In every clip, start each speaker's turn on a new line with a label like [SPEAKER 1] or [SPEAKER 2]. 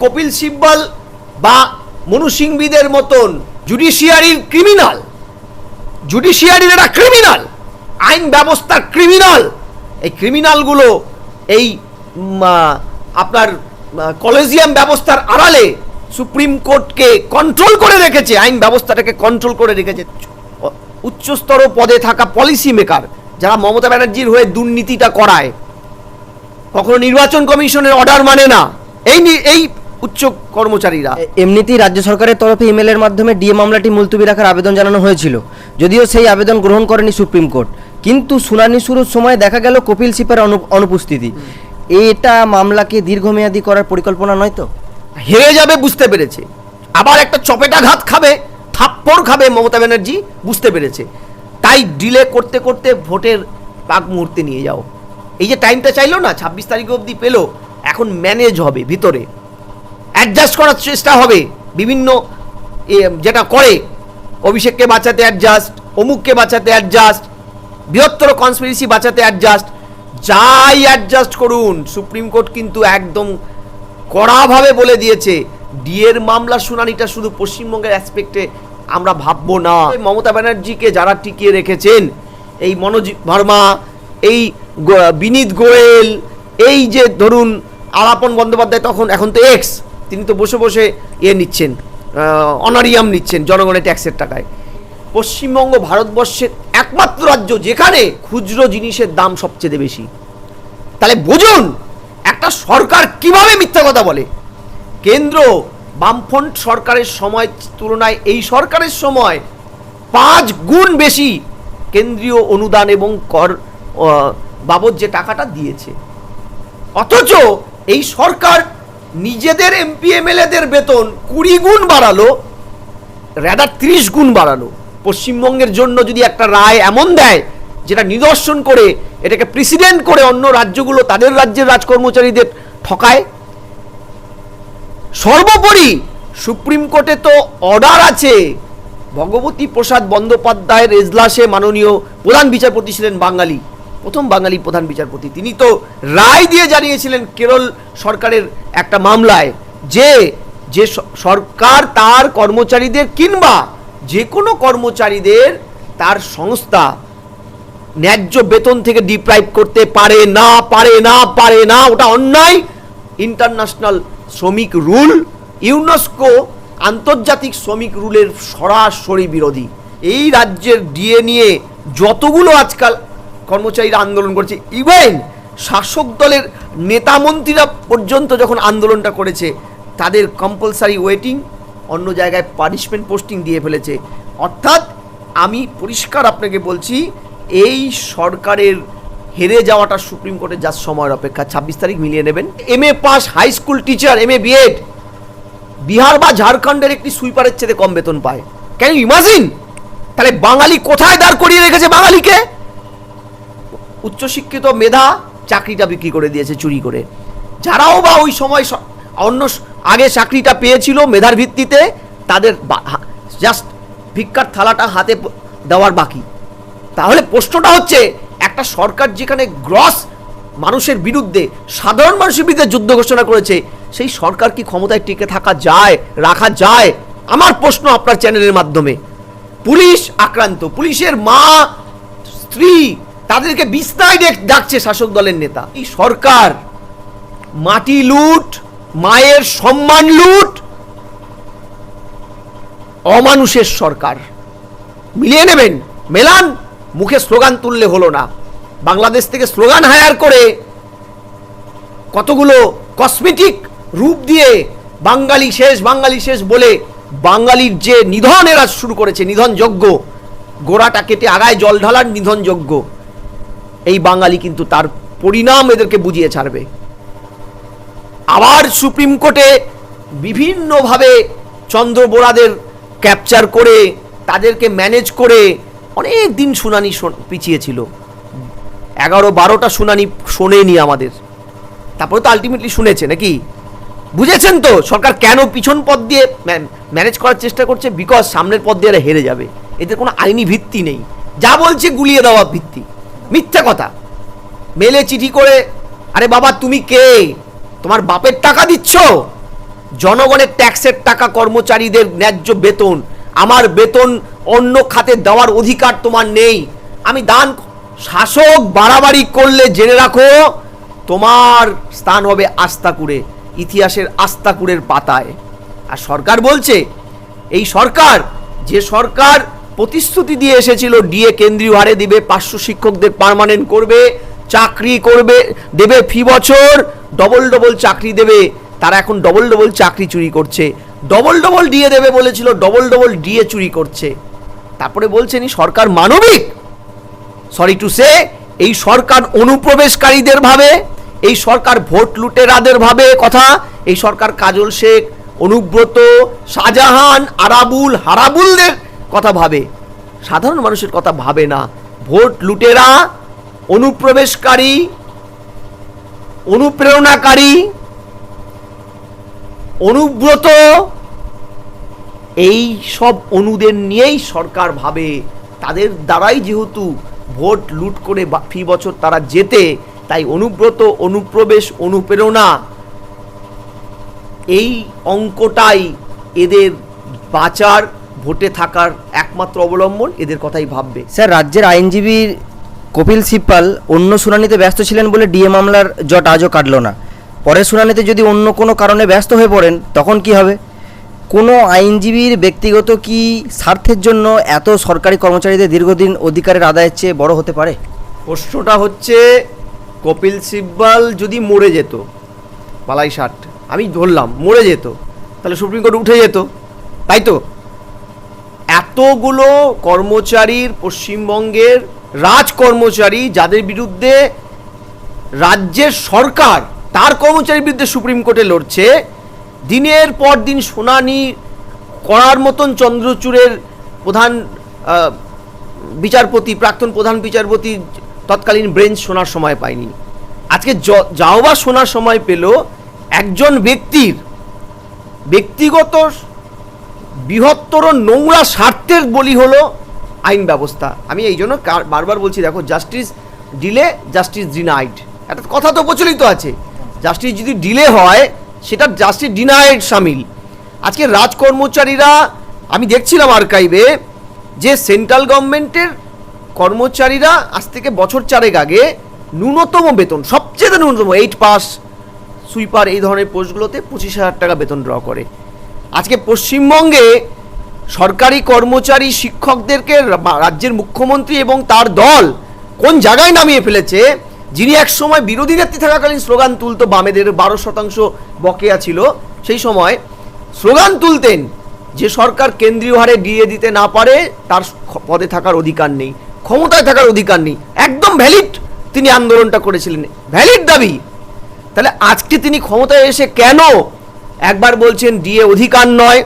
[SPEAKER 1] কপিল সিব্বল বা মনু সিংবিদের মতন জুডিশিয়ারির ক্রিমিনাল। জুডিশিয়ারির একটা ক্রিমিনাল। আইন ব্যবস্থার ক্রিমিনাল। এই ক্রিমিনালগুলো এই আপনার কলেজিয়াম ব্যবস্থার আড়ালে সুপ্রিম কোর্টকে কন্ট্রোল করে রেখেছে, আইন ব্যবস্থাটাকে কন্ট্রোল করে রেখেছে। উচ্চস্তর পদে থাকা পলিসি মেকার যারা মমতা ব্যানার্জির হয়ে দুর্নীতিটা করায়। কখনো নির্বাচন কমিশনের অর্ডার মানে না। এই এই উচ্চ কর্মচারীরা।
[SPEAKER 2] এমনিতেই রাজ্য সরকারের তরফে ইমেলের মাধ্যমে ডিএ মামলাটি মুলতুবি রাখার আবেদন জানানো হয়েছিল। যদিও সেই আবেদন গ্রহণ করেনি সুপ্রিম কোর্ট। কিন্তু শুনানি শুরুর সময় দেখা গেল কপিল সিপার অনু- অনুপস্থিতি। এটা মামলাকে দীর্ঘমেয়াদী করার পরিকল্পনা নয় তো?
[SPEAKER 1] হেরে যাবে বুঝতে পেরেছে। আবার একটা চপেটাঘাত খাবে থাপ্পড় খাবে মমতা ব্যানার্জি বুঝতে পেরেছে। তাই ডিলে করতে করতে ভোটের পাক মুহূর্তে নিয়ে যাও। এই যে টাইমটা চাইলো না ছাব্বিশ তারিখ অবধি পেল এখন ম্যানেজ হবে ভিতরে। অ্যাডজাস্ট করার চেষ্টা হবে। বিভিন্ন যেটা করে, অভিষেককে বাঁচাতে অ্যাডজাস্ট অমুককে বাঁচাতে অ্যাডজাস্ট বৃহত্তর কনস্পিরেসি বাঁচাতে অ্যাডজাস্ট যাই অ্যাডজাস্ট করুন, সুপ্রিম কোর্ট কিন্তু একদম কড়াভাবে বলে দিয়েছে, ডিএর মামলার শুনানিটা শুধু পশ্চিমবঙ্গের অ্যাসপেক্টে আমরা ভাববো না। মমতা ব্যানার্জিকে যারা টিকিয়ে রেখেছেন, এই মনোজ ভার্মা, এই বিনীত গোয়েল, এই যে ধরুন আলাপন বন্দ্যোপাধ্যায়, তখন এখন তো এক্স তিনি তো বসে বসে ইয়ে নিচ্ছেন অনারিয়াম নিচ্ছেন জনগণের ট্যাক্সের টাকায়। পশ্চিমবঙ্গ ভারতবর্ষের একমাত্র রাজ্য যেখানে খুচরো জিনিসের দাম সবচেয়ে বেশি। তাহলে বুঝুন, একটা সরকার কীভাবে মিথ্যা কথা বলে? কেন্দ্র বামফ্রন্ট সরকারের সময় তুলনায় এই সরকারের সময় পাঁচ গুণ বেশি কেন্দ্রীয় অনুদান এবং কর বাবদ যে টাকাটা দিয়েছে। অথচ এই সরকার নিজেদের এমপি এমএলএদের বেতন কুড়ি গুণ বাড়ালো র্যাডার ত্রিশ গুণ বাড়ালো। পশ্চিমবঙ্গের জন্য যদি একটা রায় এমন দেয়, যেটা নিদর্শন করে, এটাকে প্রেসিডেন্ট করে অন্য রাজ্যগুলো তাদের রাজ্যের রাজকর্মচারীদের ঠকায়, সর্বোপরি সুপ্রিম কোর্টে তো অর্ডার আছে। ভগবতী প্রসাদ বন্দ্যোপাধ্যায়ের এজলাসে মাননীয় প্রধান বিচারপতি ছিলেন বাঙালি। প্রথম বাঙালি প্রধান বিচারপতি। তিনি তো রায় দিয়ে জানিয়েছিলেন কেরল সরকারের একটা মামলায় যে যে সরকার তার কর্মচারীদের কিংবা যে কোনো কর্মচারীদের তার সংস্থা ন্যায্য বেতন থেকে ডিপ্রাইভ করতে পারে না পারে না পারে না, ওটা অন্যায়। ইন্টারন্যাশনাল শ্রমিক রুল, ইউনেস্কো আন্তর্জাতিক শ্রমিক রুলের সরাসরি বিরোধী। এই রাজ্যের ডিএ নিয়ে যতগুলো আজকাল কর্মচারীরা আন্দোলন করছে। ইভেন শাসক দলের নেতা মন্ত্রীরা পর্যন্ত যখন আন্দোলনটা করেছে, তাদের কম্পালসারি ওয়েটিং অন্য জায়গায় পানিশমেন্ট পোস্টিং দিয়ে ফেলেছে। অর্থাৎ আমি পরিষ্কার আপনাকে বলছি, এই সরকারের হেরে যাওয়াটা সুপ্রিম কোর্টের যার সময়ের অপেক্ষা। ছাব্বিশ তারিখ মিলিয়ে নেবেন। M A pass high school teacher M A BEd Bihar বা ঝাড়খণ্ডের একটি সুইপারের চেয়ে কম বেতন পায়। ইউ ইমাজিন তাহলে বাঙালি কোথায় দাঁড় করিয়ে রেখেছে বাঙালিকে? উচ্চশিক্ষিত মেধা চাকরিটা বিক্রি করে দিয়েছে চুরি করে। যারাও বা ওই সময় অন্য আগে চাকরিটা পেয়েছিল মেধার ভিত্তিতে, তাদের জাস্ট ভিক্ষার থালাটা হাতে দেওয়ার বাকি। তাহলে প্রশ্নটা হচ্ছে, একটা সরকার যেখানে গ্রস মানুষের বিরুদ্ধে সাধারণ মানুষের বিরুদ্ধে যুদ্ধ ঘোষণা করেছে, সেই সরকার কি ক্ষমতায় টিকে থাকা যায়, রাখা যায়? আমার প্রশ্ন আপনার চ্যানেলের মাধ্যমে। পুলিশ আক্রান্ত, পুলিশের মা, স্ত্রী তাদেরকে বিস্তায় ডাকছে শাসক দলের নেতা। এই সরকার, মাটি লুট, মায়ের সম্মান লুট, অমানুষের সরকার। মিলিয়ে নেবেন। মেলান, মুখে স্লোগান তুললে হলো না। বাংলাদেশ থেকে স্লোগান হায়ার করে কতগুলো কসমেটিক রূপ দিয়ে বাঙালি শেষ বাঙালি শেষ বলে বাঙালির যে নিধন এরা শুরু করেছে নিধন যজ্ঞ গোড়াটা কেটে আগায় জল ঢালার নিধন যজ্ঞ এই বাঙালি কিন্তু তার পরিণাম এদেরকে বুঝিয়ে ছাড়বে। আবার সুপ্রিম কোর্টে বিভিন্নভাবে চন্দ্র বোরাদের ক্যাপচার করে, তাদেরকে ম্যানেজ করে অনেক দিন শুনানি পিছিয়েছিল। এগারো বারোটা শুনানি শোনেনি আমাদের। তারপরে তো আলটিমেটলি শুনেছে নাকি? বুঝেছেন তো, সরকার কেন পিছন পথ দিয়ে ম্যানেজ করার চেষ্টা করছে? বিকজ সামনের পথ দিয়ে হেরে যাবে। এদের কোনো আইনি ভিত্তি নেই। যা বলছে গুলিয়ে দেওয়া ভিত্তি। মিথ্যা কথা। মেলে চিঠি করে, আরে বাবা, তুমি কে? তোমার বাপের টাকা দিচ্ছ? জনগণের ট্যাক্সের টাকা কর্মচারীদের ন্যায্য বেতন। আমার বেতন অন্য খাতে দেওয়ার অধিকার তোমার নেই। আমি দান শাসক বাড়াবাড়ি করলে জেনে রাখো, তোমার স্থান হবে আস্তাকুড়ে, ইতিহাসের আস্তাকুড়ের পাতায়। আর সরকার বলছে, এই সরকার, যে সরকার প্রতিশ্রুতি দিয়ে এসেছিল, ডিএ কেন্দ্রীয় হারে দিবে পাঁচশো শিক্ষকদের পার্মানেন্ট করবে, চাকরি করবে, দেবে ফি বছর ডবল ডবল চাকরি দেবে, তারা এখন ডবল ডবল চাকরি চুরি করছে। ডবল ডবল ডিএ দেবে বলেছিল ডবল ডবল ডিএ চুরি করছে। তারপরে বলছেন সরকার মানবিক। সরি টু সে এই সরকার অনুপ্রবেশকারীদের ভাবে, এই সরকার ভোট লুটেরাদের ভাবে, কথা, এই সরকার কাজল শেখ, অনুব্রত, শাহজাহান, আরাবুল, হারাবুলদের কথা ভাবে। সাধারণ মানুষের কথা ভাবে না। ভোট লুটেরা, অনুপ্রবেশকারী, অনুপ্রেরণাকারী, অনুব্রত, এই সব অনুদের নিয়েই সরকার ভাবে। তাদের দ্বারাই যেহেতু ভোট লুট করে ফি বছর তারা যেতে তাই অনুব্রত, অনুপ্রবেশ, অনুপ্রেরণা, এই অঙ্কটাই এদের বাঁচার ভোটে থাকার একমাত্র অবলম্বন এদের কথাই ভাববে।
[SPEAKER 2] স্যার রাজ্যের আইনজীবী কপিল সিব্বাল অন্য শুনানিতে ব্যস্ত ছিলেন বলে ডিএ মামলার জট আজও কাটলো না। পরের শুনানিতে যদি অন্য কোনো কারণে ব্যস্ত হয়ে পড়েন তখন কি হবে? কোনো আইনজীবীর ব্যক্তিগত কি স্বার্থের জন্য এত সরকারি কর্মচারীদের দীর্ঘদিন অধিকারের আদায়ের চেয়ে বড় হতে পারে?
[SPEAKER 1] প্রশ্নটা হচ্ছে কপিল সিব্বাল যদি মরে যেত পালাই ষাট আমি ধরলাম মরে যেত তাহলে সুপ্রিম কোর্ট উঠে যেত তাই তো? এতগুলো কর্মচারীর পশ্চিমবঙ্গের রাজ কর্মচারী যাদের বিরুদ্ধে রাজ্যের সরকার, তার কর্মচারীর বিরুদ্ধে সুপ্রিম কোর্টে লড়ছে, দিনের পর দিন শুনানি করার মতন চন্দ্রচূড়ের প্রধান বিচারপতি, প্রাক্তন প্রধান বিচারপতি তৎকালীন ব্রেঞ্চ শোনার সময় পায়নি। আজকে য- যাও বা শোনার সময় পেল একজন ব্যক্তির ব্যক্তিগত বৃহত্তর নোংরা স্বার্থের বলি হলো আইন ব্যবস্থা। আমি এই জন্য বারবার বলছি, দেখো জাস্টিস ডিলে জাস্টিস ডিনাইড একটা কথা তো প্রচলিত আছে। জাস্টিস যদি ডিলে হয়, সেটা জাস্টিস ডিনাইড সামিল। আজকে রাজকর্মচারীরা, আমি দেখছিলাম আর্কাইভে যে সেন্ট্রাল গভর্নমেন্টের কর্মচারীরা আজ থেকে বছর চারেক আগে ন্যূনতম বেতন, সবচেয়ে ন্যূনতম এইট পাস সুইপার এই ধরনের পোস্টগুলোতে পঁচিশ হাজার টাকা বেতন ড্র করে। আজকে পশ্চিমবঙ্গে সরকারি কর্মচারী শিক্ষকদেরকে রাজ্যের মুখ্যমন্ত্রী এবং তার দল কোন জায়গায় নামিয়ে ফেলেছে? যিনি এক সময় বিরোধী নেত্রী থাকাকালীন স্লোগান তুলতো বামেদের বারো শতাংশ বকেয়া ছিল, সেই সময় স্লোগান তুলতেন যে সরকার কেন্দ্রীয় হারে দিয়ে দিতে না পারে, তার পদে থাকার অধিকার নেই, ক্ষমতায় থাকার অধিকার নেই। একদম ভ্যালিড তিনি আন্দোলনটা করেছিলেন। ভ্যালিড দাবি। তাহলে আজকে তিনি ক্ষমতায় এসে কেন একবার বলছেন, ডিএ অধিকার নয়,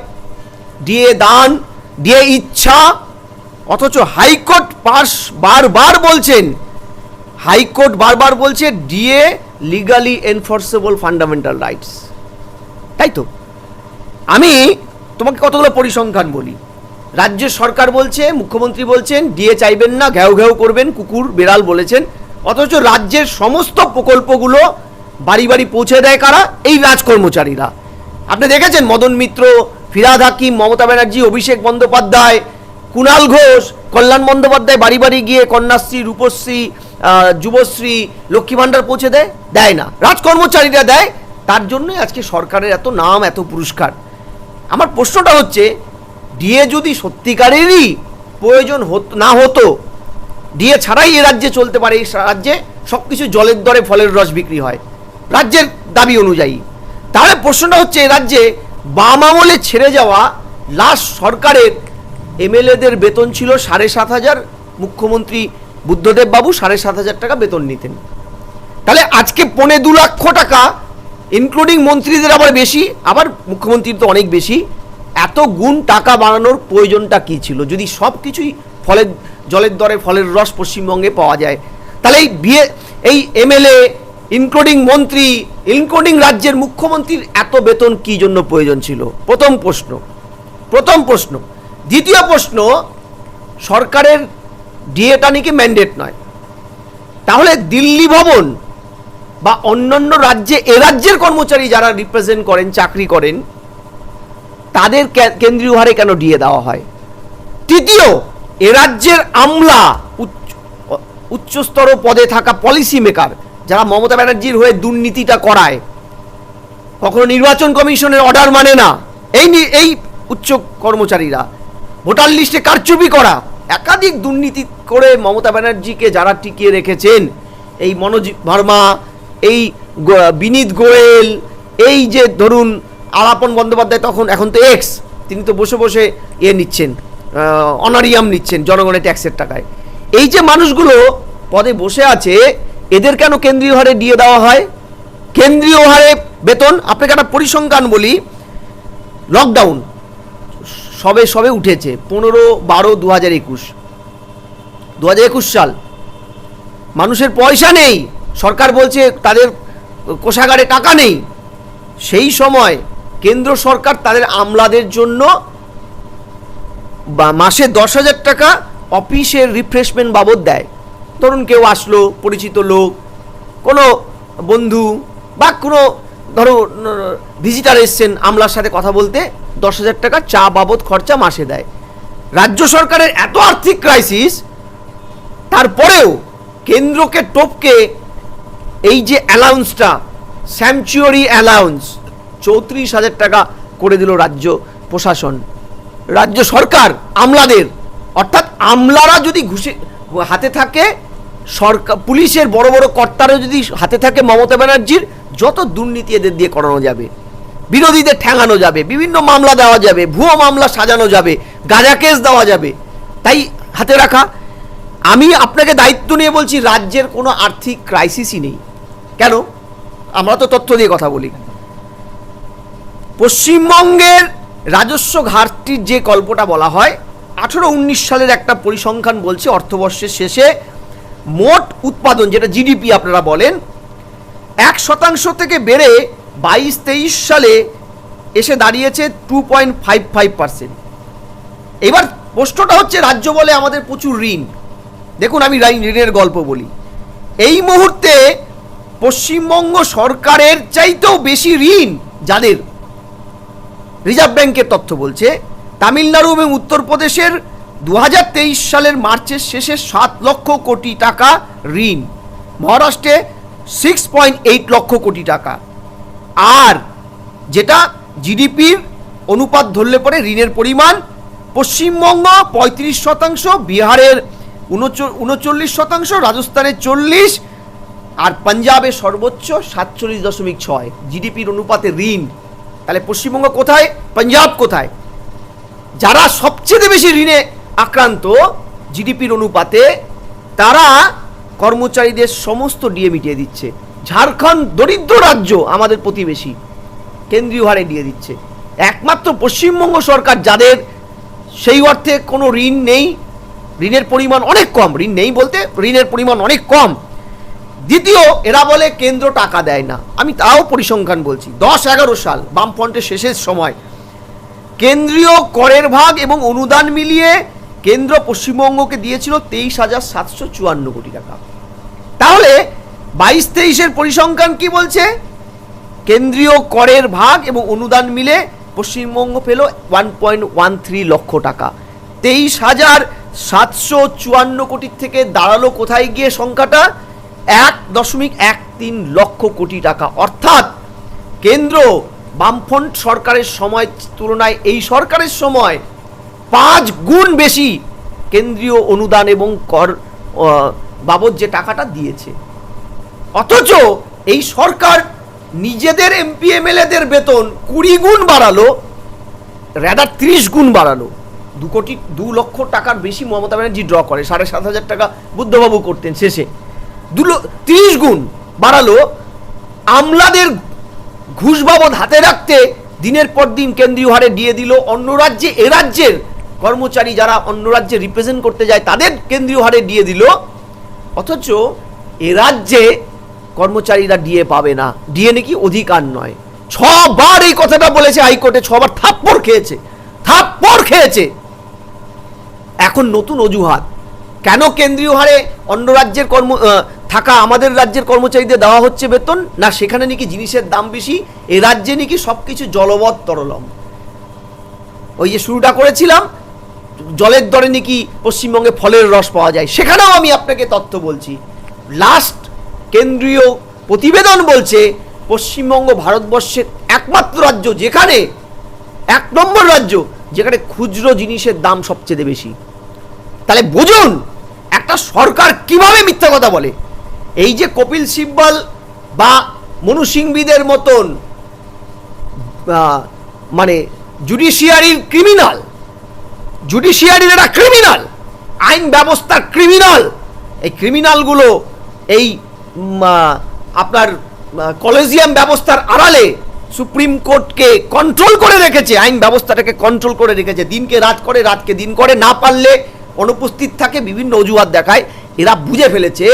[SPEAKER 1] ডিএ দান, ডিএ ইচ্ছা, অথচ হাইকোর্ট পাস বারবার বলছেন, হাইকোর্ট বারবার বলছে DA legally enforceable fundamental rights তাই তো? আমি তোমাকে কতগুলো পরিসংখ্যান বলি। রাজ্যের সরকার বলছে, মুখ্যমন্ত্রী বলছেন, ডিএ চাইবেন না, ঘেউ ঘেউ করবেন, কুকুর, বেড়াল বলেছেন, অথচ রাজ্যের সমস্ত প্রকল্পগুলো বাড়ি বাড়ি পৌঁছে দেয় কারা? এই রাজকর্মচারীরা। আপনি দেখেছেন মদন মিত্র, ফিরাদ হাকিম, মমতা ব্যানার্জি, অভিষেক বন্দ্যোপাধ্যায় কুণাল ঘোষ, কল্যাণ বন্দ্যোপাধ্যায় বাড়ি বাড়ি গিয়ে কন্যাশ্রী, রূপশ্রী যুবশ্রী, লক্ষ্মী ভাণ্ডার পৌঁছে দেয়? দেয় না। রাজকর্মচারীরা দেয়। তার জন্যই আজকে সরকারের এত নাম, এত পুরস্কার। আমার প্রশ্নটা হচ্ছে, ডিএ যদি সত্যিকারেরই প্রয়োজন হতো, না হতো, ডিএ ছাড়াই এ রাজ্যে চলতে পারে, এই রাজ্যে সব কিছু জলের দরে ফলের রস বিক্রি হয়। রাজ্যের দাবি অনুযায়ী। তাহলে প্রশ্নটা হচ্ছে রাজ্যে বাম আমলে ছেড়ে যাওয়া লাস্ট সরকারের এমএলএদের বেতন ছিল সাড়ে সাত হাজার, মুখ্যমন্ত্রী বুদ্ধদেব বাবু সাড়ে সাত হাজার টাকা বেতন নিতেন। তাহলে আজকে পৌনে দু লক্ষ টাকা ইনক্লুডিং মন্ত্রীদের আবার বেশি, আবার মুখ্যমন্ত্রীর তো অনেক বেশি, এত গুণ টাকা বাড়ানোর প্রয়োজনটা কি ছিল? যদি সব কিছুই ফলের, জলের দরে ফলের রস পশ্চিমবঙ্গে পাওয়া যায়, তাহলে এই বিয়ে, এই এমএলএ ইনক্লুডিং মন্ত্রী ইনক্লুডিং রাজ্যের মুখ্যমন্ত্রীর এত বেতন কি জন্য প্রয়োজন ছিল? প্রথম প্রশ্ন। প্রথম প্রশ্ন। দ্বিতীয় প্রশ্ন, সরকারের ডিএটা নাকি ম্যান্ডেট নয়? তাহলে দিল্লি ভবন বা অন্যান্য রাজ্যে, এ রাজ্যের কর্মচারী যারা রিপ্রেজেন্ট করেন, চাকরি করেন, তাদের কেন্দ্রীয় হারে কেন দিয়ে দেওয়া হয়? তৃতীয়, এ রাজ্যের আমলা, উচ্চ- উচ্চস্তর পদে থাকা পলিসি মেকার যারা মমতা ব্যানার্জির হয়ে দুর্নীতিটা করায়, কখনো নির্বাচন কমিশনের অর্ডার মানে না। এই এই উচ্চ কর্মচারীরা, ভোটার লিস্টে কারচুপি করা, একাধিক দুর্নীতি করে মমতা ব্যানার্জিকে যারা টিকিয়ে রেখেছেন, এই মনোজ ভার্মা, এই বিনীত গোয়েল, এই যে ধরুন আলাপন বন্দ্যোপাধ্যায় তখন, এখন তো এক্স তিনি তো বসে বসে ইয়ে নিচ্ছেন অনারিয়াম নিচ্ছেন জনগণের ট্যাক্সের টাকায়। এই যে মানুষগুলো পদে বসে আছে এদের কেন কেন্দ্রীয় হারে দিয়ে দেওয়া হয়? কেন্দ্রীয় হারে বেতন, আপনাকে একটা পরিসংখ্যান বলি লকডাউন সবে সবে উঠেছে, পনেরো বারো দু হাজার একুশ। দু হাজার একুশ সাল। মানুষের পয়সা নেই, সরকার বলছে তাদের কোষাগারে টাকা নেই। সেই সময় কেন্দ্র সরকার তাদের আমলাদের জন্য বা মাসে দশ হাজার টাকা অফিসের রিফ্রেশমেন্ট বাবদ দেয়। ধরুন কেউ আসলো, পরিচিত লোক, কোনো বন্ধু বা কোনো, ধরো ভিজিটার এসছেন আমলার সাথে কথা বলতে, দশ হাজার টাকা চা বাবদ খরচা মাসে দেয়। রাজ্য সরকারের এত আর্থিক ক্রাইসিস তারপরেও কেন্দ্রকে টপকে এই যে অ্যালাউন্সটা স্যাংচুয়ারি অ্যালাউন্স চৌত্রিশ হাজার টাকা করে দিল রাজ্য প্রশাসন। রাজ্য সরকার আমলাদের, অর্থাৎ আমলারা যদি ঘুষে, হাতে থাকে সরকার, পুলিশের বড় বড় কর্তারা যদি হাতে থাকে মমতা ব্যানার্জির, যত দুর্নীতি এদের দিয়ে করানো যাবে, বিরোধীদের ঠেঙানো যাবে, বিভিন্ন মামলা দেওয়া যাবে, ভুয়ো মামলা সাজানো যাবে, গাঁজা কেস দেওয়া যাবে, তাই হাতে রাখা। আমি আপনাকে দায়িত্ব নিয়ে বলছি, রাজ্যের কোনো আর্থিক ক্রাইসিসই নেই। কেন? আমরা তো তথ্য দিয়ে কথা বলি। পশ্চিমবঙ্গের রাজস্ব ঘাটতির যে গল্পটা বলা হয়, আঠেরো উনিশ সালের একটা পরিসংখ্যান বলছে অর্থবর্ষের শেষে মোট উৎপাদন, যেটা জিডিপি আপনারা বলেন, এক শতাংশ থেকে বেড়ে বাইশ তেইশ সালে এসে দাঁড়িয়েছে two point five five percent এবার প্রশ্নটা হচ্ছে, রাজ্য বলে আমাদের প্রচুর ঋণ। দেখুন, আমি ঋণের গল্প বলি। এই মুহূর্তে পশ্চিমবঙ্গ সরকারের চাইতেও বেশি ঋণ যাদের? রিজার্ভ ব্যাংকের তথ্য বলছে, তামিলনাড়ু এবং উত্তরপ্রদেশের দু হাজার তেইশ সালের মার্চের শেষে সাত লক্ষ কোটি টাকা ঋণ, মহারাষ্ট্রে six point eight lakh crore টাকা। আর যেটা জিডিপির অনুপাত ধরলে পরে ঋণের পরিমাণ পশ্চিমবঙ্গ পঁয়ত্রিশ শতাংশ, বিহারের উনচল্লিশ শতাংশ, রাজস্থানের চল্লিশ আর পাঞ্জাবে সর্বোচ্চ সাতচল্লিশ দশমিক ছয় জিডিপির অনুপাতে ঋণ। তাহলে পশ্চিমবঙ্গ কোথায়? পাঞ্জাব কোথায়? যারা সবচেয়ে বেশি ঋণে আক্রান্ত জিডিপির অনুপাতে তারা কর্মচারীদের সমস্ত ডিএ মিটিয়ে দিচ্ছে। ঝাড়খণ্ড দরিদ্র রাজ্য আমাদের প্রতিবেশী, কেন্দ্রীয় হারে দিয়ে দিচ্ছে। একমাত্র পশ্চিমবঙ্গ সরকার যাদের সেই অর্থে কোনো ঋণ নেই, ঋণের পরিমাণ অনেক কম, ঋণ নেই বলতে, ঋণের পরিমাণ অনেক কম। দ্বিতীয়, এরা বলে কেন্দ্র টাকা দেয় না। আমি তাও পরিসংখ্যান বলছি দশ এগারো সাল, বামফ্রন্টের শেষের সময়, কেন্দ্রীয় করের ভাগ এবং অনুদান মিলিয়ে কেন্দ্র পশ্চিমবঙ্গকে দিয়েছিল তেইশ হাজার সাতশো চুয়ান্ন কোটি টাকা। তাহলে বাইশ তেইশের পরিসংখ্যান কি বলছে? কেন্দ্রীয় করের ভাগ এবং অনুদান মিলে পশ্চিমবঙ্গ পেল ওয়ান পয়েন্ট ওয়ান থ্রি লক্ষ টাকা। তেইশ হাজার সাতশো চুয়ান্ন কোটির থেকে দাঁড়াল কোথায় গিয়ে সংখ্যাটা? এক দশমিক এক তিন লক্ষ কোটি টাকা। অর্থাৎ কেন্দ্র বামফ্রন্ট সরকারের সময় তুলনায় এই সরকারের সময় পাঁচ গুণ বেশি কেন্দ্রীয় অনুদান এবং কর বাবদ যে টাকাটা দিয়েছে। অথচ এই সরকার নিজেদের এমপি, এমএলএদের বেতন কুড়ি গুণ বাড়ালো র্যাডার ত্রিশ গুণ বাড়ালো। দু কোটি, দু লক্ষ টাকার বেশি মমতা ব্যানার্জি ড্র করে, সাড়ে সাত হাজার টাকা বুদ্ধবাবু করতেন শেষে। দু তিরিশ গুণ বাড়ালো, আমলাদের ঘুষ বাবদ হাতে রাখতে দিনের পর দিন কেন্দ্রীয় হারে দিয়ে দিল, অন্য রাজ্যে, এ রাজ্যের কর্মচারী যারা অন্য রাজ্যে রিপ্রেজেন্ট করতে যায়, তাদের কেন্দ্রীয় হারে দিয়ে দিল। অথচ এ রাজ্যে কর্মচারীরা ডিএ পাবে না। ডিএ নাকি অধিকার নয়। ছবার এই কথাটা বলেছে হাইকোর্টে, ছবার থাপ্পড় খেয়েছে। থাপ্পড় খেয়েছে। এখন নতুন অজুহাত। কেন কেন্দ্রীয় হারে অন্য রাজ্যের কর্ম থাকা আমাদের রাজ্যের কর্মচারীদের দেওয়া হচ্ছে বেতন? না, সেখানে নাকি জিনিসের দাম বেশি? এ রাজ্যে নাকি সব কিছু জলবৎ তরলম। ওই যে শুরুটা করেছিলাম জলের দরে নাকি পশ্চিমবঙ্গে ফলের রস পাওয়া যায়? সেখানেও আমি আপনাকে তথ্য বলছি। লাস্ট কেন্দ্রীয় প্রতিবেদন বলছে, পশ্চিমবঙ্গ ভারতবর্ষের একমাত্র রাজ্য যেখানে, এক নম্বর রাজ্য যেখানে খুচরো জিনিসের দাম সবচেয়ে বেশি। তাহলে বুঝুন, একটা সরকার কীভাবে মিথ্যা কথা বলে? এই যে কপিল সিব্বল বা মনু সিংবিদের মতন মানে জুডিশিয়ারির ক্রিমিনাল জুডিশিয়ারির একটা ক্রিমিনাল আইন ব্যবস্থার ক্রিমিনাল এই ক্রিমিনালগুলো এই আপনার কলেজিয়াম ব্যবস্থার আড়ালে সুপ্রিম কোর্টকে কন্ট্রোল করে রেখেছে, আইন ব্যবস্থাটাকে কন্ট্রোল করে রেখেছে। দিনকে রাত করে, রাতকে দিন করে, না পারলে অনুপস্থিত থাকে, বিভিন্ন অজুহাত দেখায়। এরা বুঝে ফেলেছে,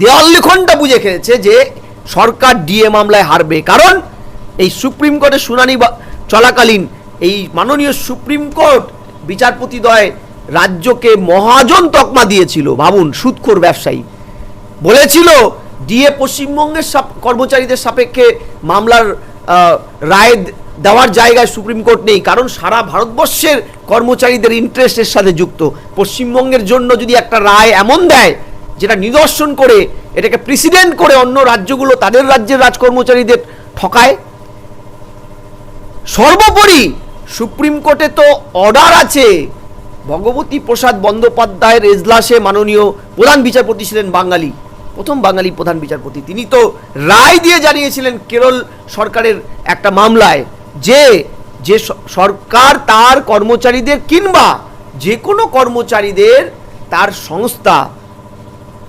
[SPEAKER 1] দেওয়াল লিখনটা বুঝে ফেলেছে যে সরকার ডিএ মামলায় হারবে। কারণ এই সুপ্রিম কোর্টের শুনানি চলাকালীন এই মাননীয় সুপ্রিম কোর্ট বিচারপতিদ্বয় রাজ্যকে মহাজন তকমা দিয়েছিল, ভাবুন সুদখোর ব্যবসায়ী। বলেছিল, ডিএ পশ্চিমবঙ্গের কর্মচারীদের সাপেক্ষে মামলার রায় দেওয়ার জায়গায় সুপ্রিম কোর্ট নেই, কারণ সারা ভারতবর্ষের কর্মচারীদের ইন্টারেস্টের সাথে যুক্ত। পশ্চিমবঙ্গের জন্য যদি একটা রায় এমন দেয়, যেটা নিদর্শন করে, এটাকে প্রেসিডেন্ট করে অন্য রাজ্যগুলো তাদের রাজ্যের রাজকর্মচারীদের ঠকায়, সর্বোপরি সুপ্রিম কোর্টে তো অর্ডার আছে। ভগবতী প্রসাদ বন্দ্যোপাধ্যায়ের এজলাসে মাননীয় প্রধান বিচারপতি ছিলেন বাঙালি। প্রথম বাঙালি প্রধান বিচারপতি। তিনি তো রায় দিয়ে জানিয়েছিলেন কেরল সরকারের একটা মামলায় যে যে সরকার তার কর্মচারীদের কিংবা যে কোনো কর্মচারীদের তার সংস্থা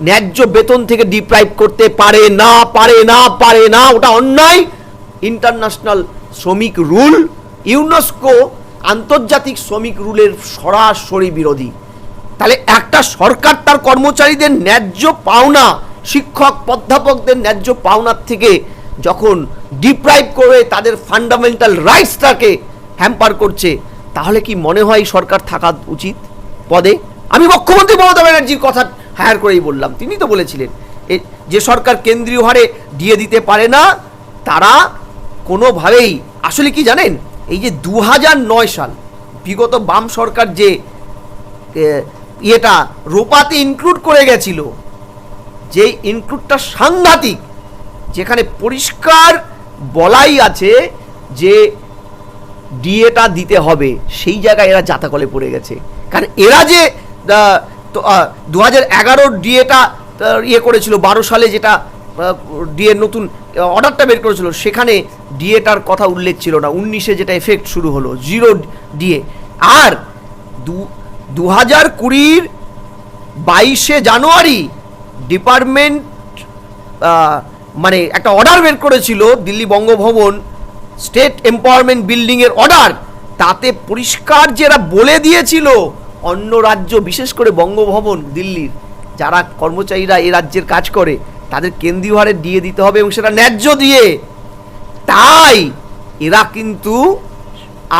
[SPEAKER 1] ন্যায্য বেতন থেকে ডিপ্রাইভ করতে পারে না পারে না পারে না, ওটা অন্যায়। ইন্টারন্যাশনাল শ্রমিক রুল ইউনেস্কো আন্তর্জাতিক শ্রমিক রুলের সরাসরি বিরোধী। তাহলে একটা সরকার তার কর্মচারীদের ন্যায্য পাওনা, শিক্ষক, অধ্যাপকদের ন্যায্য পাওনার থেকে যখন ডিপ্রাইভ করে তাদের ফান্ডামেন্টাল রাইটসটাকে হ্যাম্পার করছে, তাহলে কি মনে হয় সরকার থাকা উচিত? পদে? আমি মুখ্যমন্ত্রী মমতা ব্যানার্জির কথা হায়ার করেই বললাম, তিনি তো বলেছিলেন যে সরকার কেন্দ্রীয় হারে দিয়ে দিতে পারে না, তারা কোনোভাবেই, আসলে কি জানেন? এই যে দু সাল, বিগত বাম সরকার যে ইয়েটা রোপাতে ইনক্লুড করে গেছিল যে ইনক্লুডটা সাংঘাতিক, যেখানে পরিষ্কার বলাই আছে যে ডিএটা দিতে হবে, সেই জায়গায় এরা জাতাকলে পড়ে গেছে। কারণ এরা যে দু হাজার এগারোর ডিএটা ইয়ে করেছিল, বারো সালে যেটা ডিএ নতুন অর্ডারটা বের করেছিল। সেখানে ডিএটার কথা উল্লেখ ছিল না। উনিশে যেটা এফেক্ট শুরু হলো জিরো ডিএ আর দু দু হাজার কুড়ির বাইশে জানুয়ারি ডিপার্টমেন্ট মানে একটা অর্ডার বের করেছিল দিল্লি বঙ্গভবন স্টেট এম্পাওয়ারমেন্ট বিল্ডিংয়ের অর্ডার তাতে পরিষ্কার যেরা বলে দিয়েছিল, অন্য রাজ্য, বিশেষ করে বঙ্গভবন, দিল্লির, যারা কর্মচারীরা এই রাজ্যের কাজ করে তাদের কেন্দ্রীয় হারে দিয়ে দিতে হবে এবং সেটা ন্যায্য দিয়ে। তাই এরা কিন্তু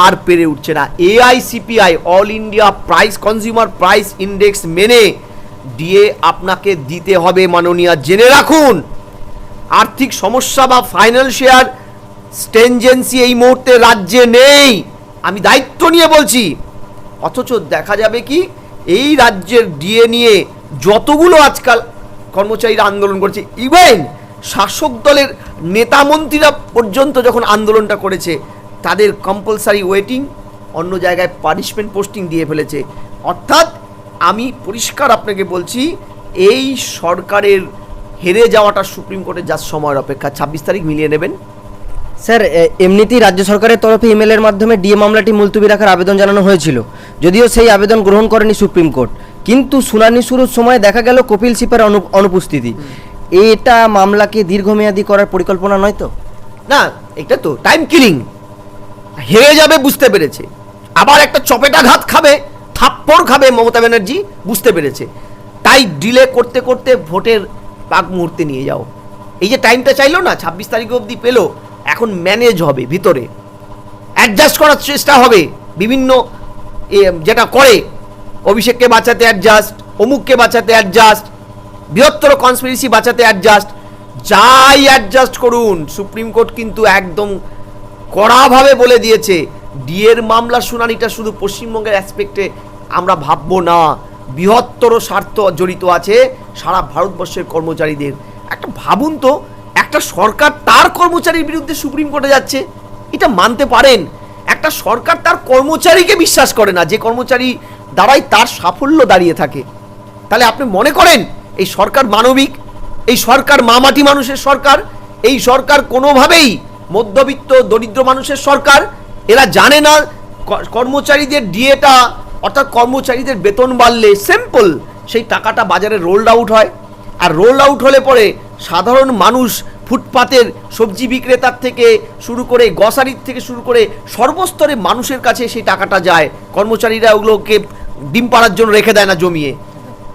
[SPEAKER 1] আর পেরে উঠছে না। AICPI all India price consumer price index মেনে দিয়ে আপনাকে দিতে হবে মাননীয়া। জেনে রাখুন, আর্থিক সমস্যা বা ফাইন্যান্সিয়াল স্টেনজেন্সি এই মুহূর্তে রাজ্যে নেই। আমি দায়িত্ব নিয়ে বলছি, অথচ দেখা যাবে কি, এই রাজ্যের ডিএ নিয়ে যতগুলো আজকাল কর্মচারীরা আন্দোলন করছে। ইভেন শাসক দলের নেতা মন্ত্রীরা পর্যন্ত যখন আন্দোলনটা করেছে, তাদের কম্পালসারি ওয়েটিং অন্য জায়গায় পানিশমেন্ট পোস্টিং দিয়ে ফেলেছে। অর্থাৎ আমি পরিষ্কার আপনাকে বলছি, এই সরকারের হেরে যাওয়াটা সুপ্রিম কোর্টের যার সময়ের অপেক্ষা। ছাব্বিশ তারিখ মিলিয়ে নেবেন।
[SPEAKER 2] স্যার এমনিতেই রাজ্য সরকারের তরফে ইমেলের মাধ্যমে ডিএ মামলাটি মুলতুবি রাখার আবেদন জানানো হয়েছিল। যদিও সেই আবেদন গ্রহণ করেনি সুপ্রিম কোর্ট। কিন্তু শুনানি শুরুর সময় দেখা গেল কপিল সিপার অনু- অনুপস্থিতি। এটা মামলাকে দীর্ঘমেয়াদী করার পরিকল্পনা নয় তো?
[SPEAKER 1] না, এটা তো টাইম কিলিং হেরে যাবে বুঝতে পেরেছে। আবার একটা চপেটাঘাত খাবে, থাপ্পড় খাবে মমতা ব্যানার্জি, বুঝতে পেরেছে। তাই ডিলে করতে করতে ভোটের পাক মুহূর্তে নিয়ে যাও। এই যে টাইমটা চাইলো না, ছাব্বিশ তারিখ অবধি পেল, এখন ম্যানেজ হবে ভিতরে। অ্যাডজাস্ট করার চেষ্টা হবে। বিভিন্ন যেটা করে অভিষেককে বাঁচাতে অ্যাডজাস্ট অমুককে বাঁচাতে অ্যাডজাস্ট বৃহত্তর কনস্পিরেসি বাঁচাতে অ্যাডজাস্ট যাই অ্যাডজাস্ট করুন, সুপ্রিম কোর্ট কিন্তু একদম কড়াভাবে বলে দিয়েছে, ডিএর মামলা শুনানিটা শুধু পশ্চিমবঙ্গের অ্যাসপেক্টে আমরা ভাববো না। বৃহত্তর স্বার্থ জড়িত আছে সারা ভারতবর্ষের কর্মচারীদের। একটা ভাবুন তো, একটা সরকার তার কর্মচারীর বিরুদ্ধে সুপ্রিম কোর্টে যাচ্ছে, এটা মানতে পারেন। একটা সরকার তার কর্মচারীকে বিশ্বাস করে না, যে কর্মচারী দ্বারাই তার সাফল্য দাঁড়িয়ে থাকে। তাহলে আপনি মনে করেন, এই সরকার মানবিক, এই সরকার মামাটি মানুষের সরকার, এই সরকার কোনোভাবেই মধ্যবিত্ত, দরিদ্র মানুষের সরকার। এরা জানে না কর্মচারীদের ডিএটা অর্থাৎ কর্মচারীদের বেতন বাড়লে সিম্পল সেই টাকাটা বাজারে রোল্ড আউট হয়। আর রোল আউট হলে পরে সাধারণ মানুষ ফুটপাতের সবজি বিক্রেতার থেকে শুরু করে গ্রসারির থেকে শুরু করে সর্বস্তরে মানুষের কাছে সেই টাকাটা যায়। কর্মচারীরা ওগুলোকে ডিম পাড়ার জন্য রেখে দেয় না জমিয়ে।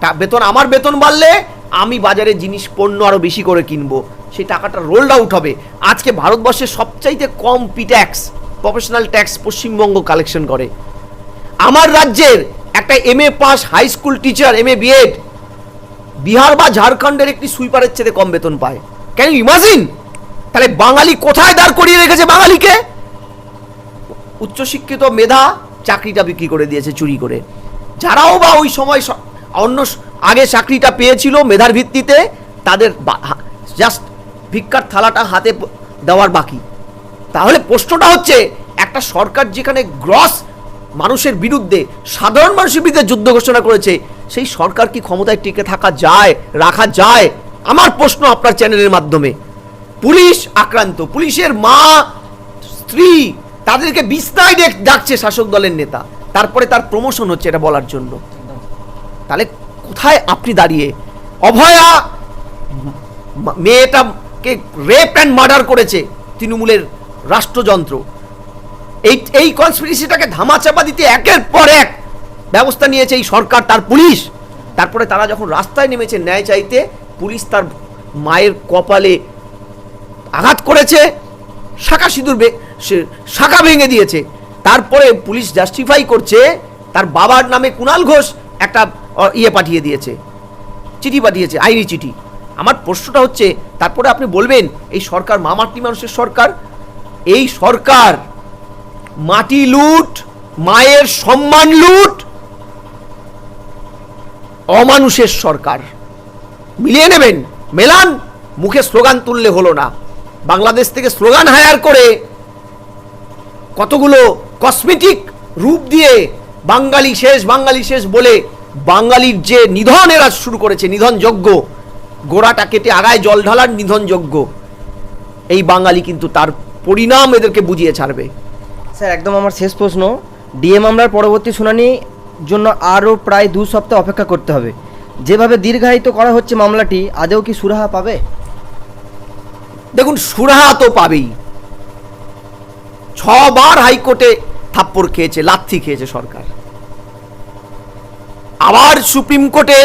[SPEAKER 1] তা- বেতন, আমার বেতন বাড়লে আমি বাজারে জিনিস, পণ্য আরও বেশি করে কিনবো। সেই টাকাটা রোল্ড আউট হবে। আজকে ভারতবর্ষের সবচাইতে কম P tax professional tax Paschimbanga collection করে। আমার রাজ্যের একটা M A pass high school teacher M A BEd Bihar বা ঝাড়খণ্ডের একটি সুইপারের চেয়ে কম বেতন পায়। ক্যান ইমাজিন তাহলে বাঙালি কোথায় দাঁড় করিয়ে রেখেছে বাঙালিকে? উচ্চশিক্ষিত মেধা চাকরিটা বিক্রি করে দিয়েছে চুরি করে। যারাও বা ওই সময় অন্য আগে চাকরিটা পেয়েছিল মেধার ভিত্তিতে, তাদের জাস্ট ভিক্ষার থালাটা হাতে দেওয়ার বাকি। তাহলে প্রশ্নটা হচ্ছে, একটা সরকার যেখানে গ্রস মানুষের বিরুদ্ধে, সাধারণ মানুষের বিরুদ্ধে যুদ্ধ ঘোষণা করেছে, সেই সরকার কি ক্ষমতায় টিকে থাকা যায়, রাখা যায়? আমার প্রশ্ন আপনার চ্যানেলের মাধ্যমে। পুলিশ আক্রান্ত, পুলিশের মা, স্ত্রী, তাদেরকে বিস্তায় ডাকছে শাসক দলের নেতা। তারপরে তার প্রমোশন হচ্ছে এটা বলার জন্য। তাহলে কোথায় আপনি দাঁড়িয়ে? অভয়া মেয়েটাকে রেপ অ্যান্ড মার্ডার করেছে তৃণমূলের রাষ্ট্রযন্ত্র। এই এই কনস্পিরেসিটাকে ধামাচাপা দিতে একের পর এক ব্যবস্থা নিয়েছে এই সরকার, তার পুলিশ। তারপরে তারা যখন রাস্তায় নেমেছে ন্যায় চাইতে, পুলিশ তার মায়ের কপালে আঘাত করেছে, শাখা সিঁদুর শাখা ভেঙে দিয়েছে। তারপরে পুলিশ জাস্টিফাই করছে, তার বাবার নামে কুণাল ঘোষ একটা ইয়ে পাঠিয়ে দিয়েছে, চিঠি পাঠিয়েছে, আইনি চিঠি। আমার প্রশ্নটা হচ্ছে, তারপরে আপনি বলবেন, এই সরকার মামাটি মানুষের সরকার? এই সরকার মাটি লুট, মায়ের সম্মান লুট, অমানুষের সরকার। মিলিয়ে নেবেন। মেলান, মুখে স্লোগান তুললে হলো না। বাংলাদেশ থেকে স্লোগান হায়ার করে কতগুলো কসমেটিক রূপ দিয়ে বাঙালি শেষ বাঙালি শেষ বলে বাঙালির যে নিধন এরা শুরু করেছে নিধন যজ্ঞ গোড়াটা কেটে আগায় জল ঢালার নিধন যজ্ঞ এই বাঙালি কিন্তু তার পরিণাম এদেরকে বুঝিয়ে ছাড়বে।
[SPEAKER 2] স্যার একদম আমার শেষ প্রশ্ন। ডিএ মামলার পরবর্তী শুনানি জন্য আরও প্রায় দু সপ্তাহ অপেক্ষা করতে হবে। যেভাবে দীর্ঘায়িত করা হচ্ছে মামলাটি আদেও কি সুরাহা পাবে?
[SPEAKER 1] দেখুন সুরাহা তো পাবেই। ছবার হাইকোর্টে থাপ্পড় খেয়েছে, লাথি খেয়েছে সরকার। আবার সুপ্রিম কোর্টে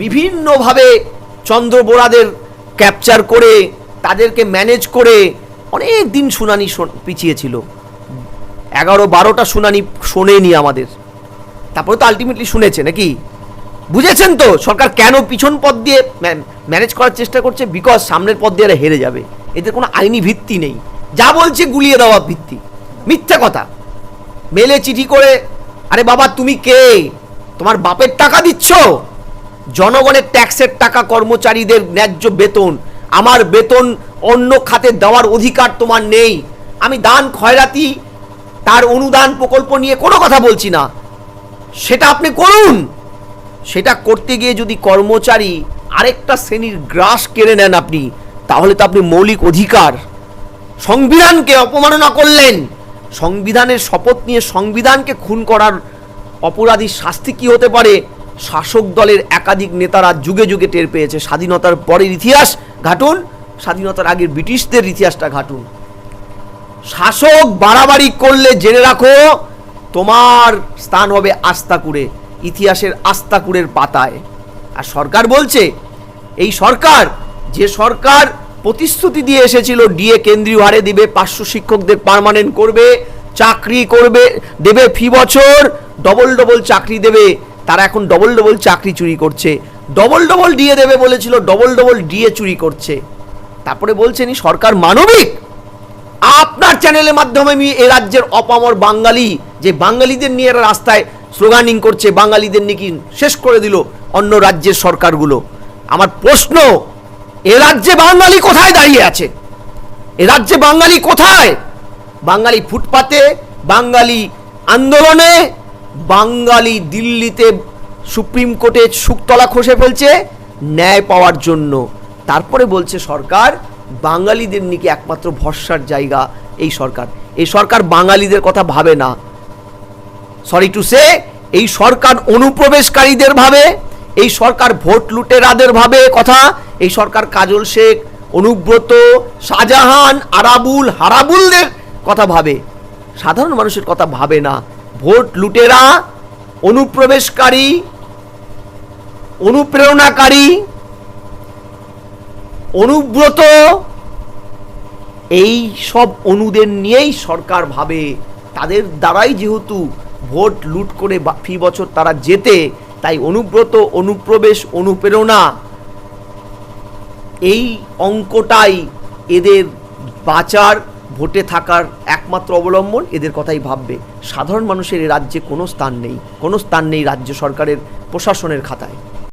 [SPEAKER 1] বিভিন্নভাবে চন্দ্র বোরাদের ক্যাপচার করে, তাদেরকে ম্যানেজ করে অনেক দিন শুনানি পিছিয়েছিল। এগারো বারোটা শুনানি শোনেনি আমাদের। তারপরে তো আলটিমেটলি শুনেছে নাকি? বুঝেছেন তো, সরকার কেন পিছন পথ দিয়ে ম্যানেজ করার চেষ্টা করছে? বিকজ সামনের পথ দিয়ে হেরে যাবে। এদের কোনো আইনি ভিত্তি নেই। যা বলছে গুলিয়ে দেওয়া ভিত্তি মিথ্যা কথা। মেলে চিঠি করে, আরে বাবা, তুমি কে? তোমার বাপের টাকা দিচ্ছ? জনগণের ট্যাক্সের টাকা কর্মচারীদের ন্যায্য বেতন। আমার বেতন অন্য খাতে দেওয়ার অধিকার তোমার নেই। আমি দান খয়রাতি, তার অনুদান প্রকল্প নিয়ে কোনো কথা বলছি না। সেটা আপনি করুন। সেটা করতে গিয়ে যদি কর্মচারী আরেকটা শ্রেণির গ্রাস কেড়ে নেন আপনি, তাহলে তো আপনি মৌলিক অধিকার। সংবিধানকে অপমাননা করলেন। সংবিধানের শপথ নিয়ে সংবিধানকে খুন করার অপরাধীর শাস্তি কি হতে পারে? শাসক দলের একাধিক নেতারা যুগে যুগে টের পেয়েছে। স্বাধীনতার পরের ইতিহাস ঘাটুন, স্বাধীনতার আগের ব্রিটিশদের ইতিহাসটা ঘাটুন। শাসক বাড়াবাড়ি করলে জেনে রাখো, তোমার স্থান হবে আস্তাকুড়ে, ইতিহাসের আস্তাকুড়ের পাতায়। আর সরকার বলছে, এই সরকার, যে সরকার প্রতিশ্রুতি দিয়ে এসেছিল, ডিএ কেন্দ্রীয় হারে দিবে পাঁচশো শিক্ষকদের পার্মানেন্ট করবে, চাকরি করবে, দেবে ফি বছর ডবল ডবল চাকরি দেবে, তারা এখন ডবল ডবল চাকরি চুরি করছে। ডবল ডবল ডিএ দেবে বলেছিল ডবল ডবল ডিএ চুরি করছে। তারপরে বলছেন সরকার মানবিক। আপনার চ্যানেলের মাধ্যমে আমি এ রাজ্যের অপামর বাঙালি, যে বাঙালিদের নিয়ে এরা রাস্তায় স্লোগানিং করছে, বাঙালিদের নাকি শেষ করে দিল অন্য রাজ্যের সরকারগুলো? আমার প্রশ্ন এ রাজ্যে বাঙালি কোথায় দাঁড়িয়ে আছে? এ রাজ্যে বাঙালি কোথায়? বাঙালি ফুটপাতে, বাঙালি আন্দোলনে, বাঙালি দিল্লিতে সুপ্রিম কোর্টে শুকতলা খসে ফেলছে, ন্যায় পাওয়ার জন্য। তারপরে বলছে সরকার, বাঙালিদের নাকি একমাত্র ভরসার জায়গা এই সরকার। এই সরকার বাঙালিদের কথা ভাবে না। সরি টু সে এই সরকার অনুপ্রবেশকারীদের ভাবে এই সরকার ভোট লুটেরাদের ভাবে কথা। এই সরকার কাজল শেখ, অনুব্রত, শাহজাহান, আরাবুল, হারাবুলদের কথা ভাবে। সাধারণ মানুষের কথা ভাবে না। ভোট লুটেরা, অনুপ্রবেশকারী, অনুপ্রেরণাকারী, অনুব্রত, এই সব অনুদের নিয়েই সরকার ভাবে। তাদের দ্বারাই যেহেতু ভোট লুট করে ফি বছর তারা যেতে তাই অনুব্রত, অনুপ্রবেশ, অনুপ্রেরণা এই অঙ্কটাই এদের বাঁচার ভোটে থাকার একমাত্র অবলম্বন এদের কথাই ভাববে। সাধারণ মানুষের এ রাজ্যে কোনো স্থান নেই, কোনো স্থান নেই রাজ্য সরকারের প্রশাসনের খাতায়।